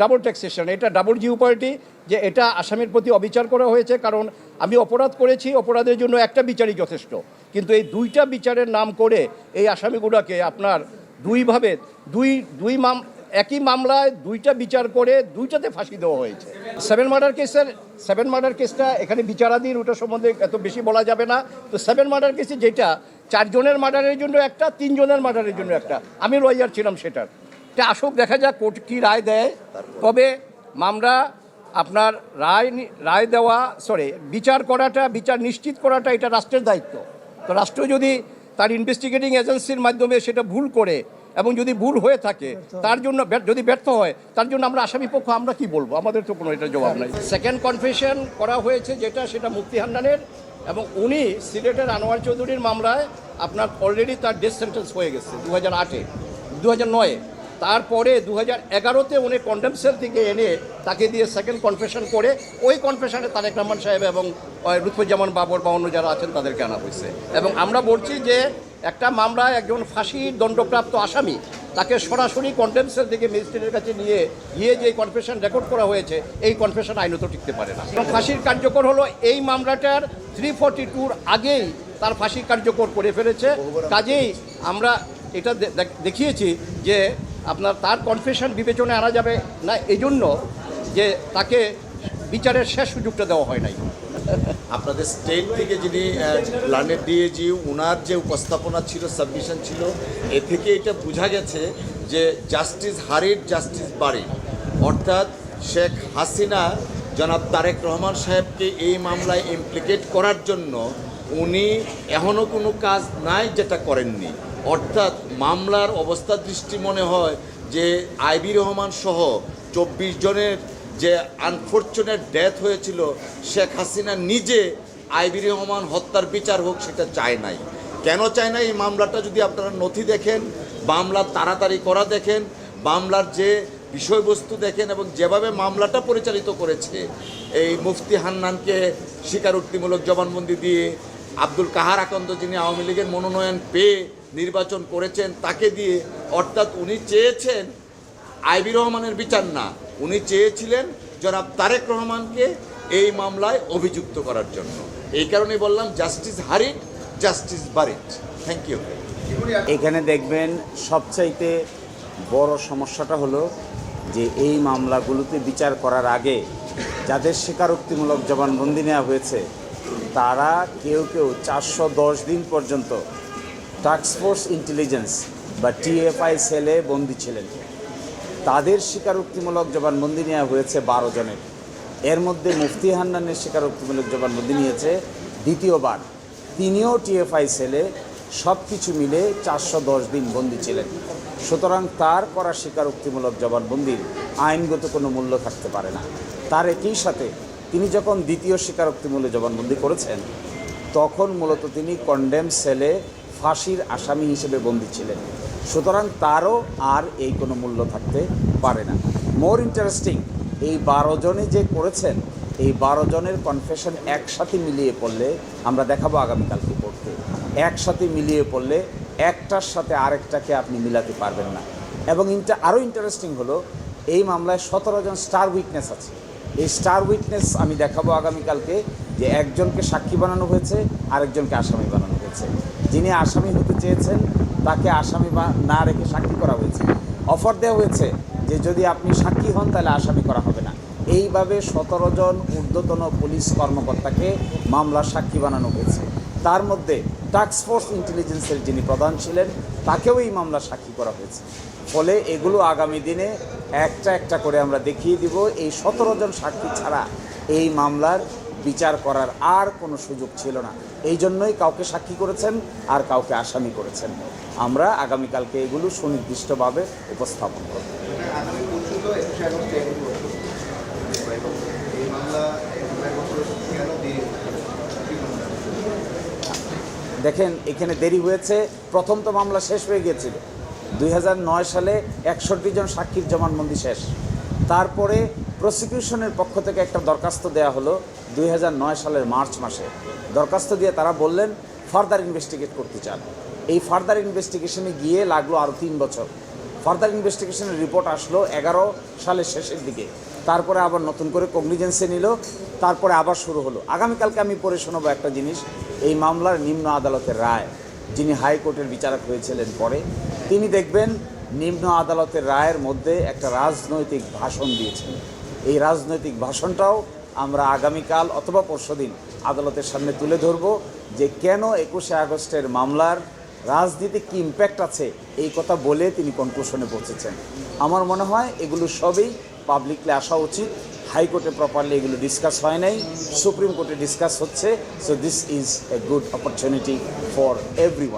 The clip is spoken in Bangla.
ডাবল ট্যাক্সেশন, এটা ডাবল জিওপলিটি যে এটা আসামির প্রতি অবিচার করা হয়েছে, কারণ আমি অপরাধ করেছি, অপরাধের জন্য একটা বিচারই যথেষ্ট। কিন্তু এই দুইটা বিচারের নাম করে এই আসামিগুলোকে আপনার দুইভাবে, দুই দুই মাম, একই মামলায় দুইটা বিচার করে দুইটাতে ফাঁসি দেওয়া হয়েছে। সেভেন মার্ডার কেসের, সেভেন মার্ডার কেসটা এখানে বিচারাধীন, ওটা সম্বন্ধে এত বেশি বলা যাবে না। তো সেভেন মার্ডার কেসে যেটা, চারজনের মার্ডারের জন্য একটা, তিনজনের মার্ডারের জন্য একটা। আমি লয়ার ছিলাম সেটার। এটা আসুক, দেখা যাক কোর্ট কী রায় দেয়। তবে মামলা আপনার রায় রায় দেওয়া সরি বিচার করাটা, বিচার নিশ্চিত করাটা এটা রাষ্ট্রের দায়িত্ব। তো রাষ্ট্র যদি তার ইনভেস্টিগেটিং এজেন্সির মাধ্যমে সেটা ভুল করে এবং যদি ভুল হয়ে থাকে, তার জন্য যদি ব্যর্থ হয়, তার জন্য আমরা আসামি পক্ষ, আমরা কি বলব? আমাদের তো কোনো এটা জবাব নাই। সেকেন্ড কনফেশন করা হয়েছে যেটা, সেটা মুক্তি হান্নানের এবং উনি সিলেটের আনোয়ার চৌধুরীর মামলায় আপনার অলরেডি তার ডেথ সেন্টেন্স হয়ে গেছে দু হাজার আটে দু হাজার নয়ে। তারপরে দু হাজার এগারোতে উনি কন্ডেম সেল থেকে এনে তাকে দিয়ে সেকেন্ড কনফেশন করে ওই কনফেশনে তারেক রহমান সাহেব এবং আহ, লুৎফুজ্জামান বাবর বা অন্য যারা আছেন তাদেরকে আনা হয়েছে। এবং আমরা বলছি যে একটা মামলায় একজন ফাঁসির দণ্ডপ্রাপ্ত আসামি তাকে সরাসরি কন্ডেম সেল থেকে ম্যাজিস্ট্রেটের কাছে নিয়ে গিয়ে যে কনফেশন রেকর্ড করা হয়েছে এই কনফেশন আইনত টিকতে পারে না। এবং ফাঁসির কার্যকর হলো এই মামলাটার থ্রি ফর্টি টুর আগেই তার ফাঁসি কার্যকর করে ফেলেছে। কাজেই আমরা এটা দেখিয়েছি যে আপনার তার কনফেশন বিবেচনায় আনা যাবে না এই জন্য যে তাকে বিচারের শেষ সুযোগটা দেওয়া হয় নাই। আপনাদের স্টেট থেকে যিনি লার্নের ডিএজি ওনার যে উপস্থাপনা ছিল সাবমিশন ছিল, এ থেকে এটা বোঝা গেছে যে জাস্টিস হারির জাস্টিস বাড়ি। অর্থাৎ শেখ হাসিনা, জনাব তারেক রহমান সাহেবকে এই মামলায় ইমপ্লিকেট করার জন্য উনি এখনও কোনো কাজ নাই যেটা করেননি। অর্থাৎ মামলার অবস্থা দৃষ্টি মনে হয় যে আইবি রহমান সহ চব্বিশ জনের যে আনফর্চুনেট ডেথ হয়েছিল, শেখ হাসিনা নিজে আইবি রহমান হত্যার বিচার হোক সেটা চায় নাই। কেন চায় না এই মামলাটা যদি আপনারা নথি দেখেন, মামলা তাড়াতাড়ি করা দেখেন, মামলার যে বিষয়বস্তু দেখেন এবং যেভাবে মামলাটা পরিচালিত করেছে, এই মুফতি হান্নানকে স্বীকারোক্তিমূলক জবানবন্দি দিয়ে আব্দুল কাহার আকন্দ, যিনি আওয়ামী লীগের মনোনয়ন পেয়ে নির্বাচন করেছেন তাকে দিয়ে, অর্থাৎ উনি চেয়েছেন আইবি রহমানের বিচার না। উনি চেয়েছিলেন জনাব তারেক রহমানকে এই মামলায় অভিযুক্ত করার জন্য। এই কারণে বললাম, justice hurried, justice buried. Thank you এখানে দেখবেন সবচাইতে বড় সমস্যাটা হলো যে এই মামলাগুলোতে বিচার করার আগে যাদের স্বীকারোক্তিমূলক জবানবন্দি নেওয়া হয়েছে, তারা কেউ কেউ চারশো দশ দিন পর্যন্ত টাস্কফোর্স ইন্টেলিজেন্স বা টিএফআই সেলে বন্দী ছিলেন। তাদের স্বীকারোক্তিমূলক জবানবন্দি নেওয়া হয়েছে বারো জনের। এর মধ্যে মুফতি হান্নানের স্বীকারোক্তিমূলক জবানবন্দি নিয়েছে দ্বিতীয়বার। তিনিও টিএফআই সেলে সব কিছু মিলে চারশো দশ দিন বন্দি ছিলেন। সুতরাং তার করা স্বীকারোক্তিমূলক জবানবন্দির আইনগত কোনো মূল্য থাকতে পারে না। তার একই সাথে তিনি যখন দ্বিতীয় স্বীকারোক্তিমূলক জবানবন্দি করেছেন, তখন মূলত তিনি কন্ডেম সেলে ফাঁসির আসামি হিসেবে বন্দী ছিলেন। সুতরাং তারও আর এই কোনো মূল্য থাকতে পারে না। মোর ইন্টারেস্টিং, এই বারো জনে যে করেছেন, এই বারো জনের কনফেশন একসাথে মিলিয়ে পড়লে আমরা দেখাবো আগামীকালকে পড়তে। একসাথে মিলিয়ে পড়লে একটার সাথে আরেকটাকে আপনি মিলাতে পারবেন না। এবং ইন্টা, আরও ইন্টারেস্টিং হলো, এই মামলায় সতেরো জন স্টার উইটনেস আছে। এই স্টার উইটনেস আমি দেখাবো আগামীকালকে যে একজনকে সাক্ষী বানানো হয়েছে, আরেকজনকে আসামি বানানো হয়েছে। যিনি আসামি হতে চেয়েছেন, তাকে আসামি বা না রেখে সাক্ষী করা হয়েছে। অফার দেওয়া হয়েছে যে যদি আপনি সাক্ষী হন, তাহলে আসামি করা হবে না। এইভাবে সতেরো জন ঊর্ধ্বতন পুলিশ কর্মকর্তাকে মামলার সাক্ষী বানানো হয়েছে। তার মধ্যে টাস্কফোর্স ইন্টেলিজেন্সের যিনি প্রধান ছিলেন, তাকেও এই মামলার সাক্ষী করা হয়েছে। ফলে এগুলো আগামী দিনে একটা একটা করে আমরা দেখিয়ে দিব। এই সতেরো জন সাক্ষী ছাড়া এই মামলার বিচার করার আর কোনো সুযোগ ছিল না। এই জন্যই কাউকে সাক্ষী করেছেন আর কাউকে আসামি করেছেন। আমরা আগামীকালকে এগুলো সুনির্দিষ্টভাবে উপস্থাপন করব। দিয়ে? দেখেন, এখানে দেরি হয়েছে। প্রথম তো মামলা শেষ হয়ে গিয়েছিল। দুই হাজার নয় সালে একষট্টি জন সাক্ষীর জবানবন্দি শেষ। তারপরে প্রসিকিউশনের পক্ষ থেকে একটা দরখাস্ত দেওয়া হলো। দুই হাজার নয় সালের মার্চ মাসে দরখাস্ত দিয়ে তারা বললেন ফার্দার ইনভেস্টিগেট করতে চান। এই ফার্দার ইনভেস্টিগেশনে গিয়ে লাগল আরও তিন বছর। ফার্দার ইনভেস্টিগেশনের রিপোর্ট আসলো এগারো সালের শেষের দিকে। তারপরে আবার নতুন করে কগনিজেন্সে নিল, তারপরে আবার শুরু হলো। আগামীকালকে আমি পড়ে শোনাবো একটা জিনিস, এই মামলার নিম্ন আদালতের রায়। যিনি হাইকোর্টের বিচারক হয়েছিলেন পরে, তিনি দেখবেন নিম্ন আদালতের রায়ের মধ্যে একটা রাজনৈতিক ভাষণ দিয়েছেন। এই রাজনৈতিক ভাষণটাও আমরা আগামীকাল অথবা পরশুদিন আদালতের সামনে তুলে ধরব যে কেন একুশে আগস্টের মামলার রাজনীতি কী ইম্প্যাক্ট আছে এই কথা বলে তিনি কনক্লুশনে পৌঁছেছেন। আমার মনে হয় এগুলো সবই পাবলিকলি আসা উচিত। হাইকোর্টে প্রপারলি এগুলো ডিসকাস হয় নাই। সুপ্রিম কোর্টে ডিসকাস হচ্ছে। So this is a good opportunity for every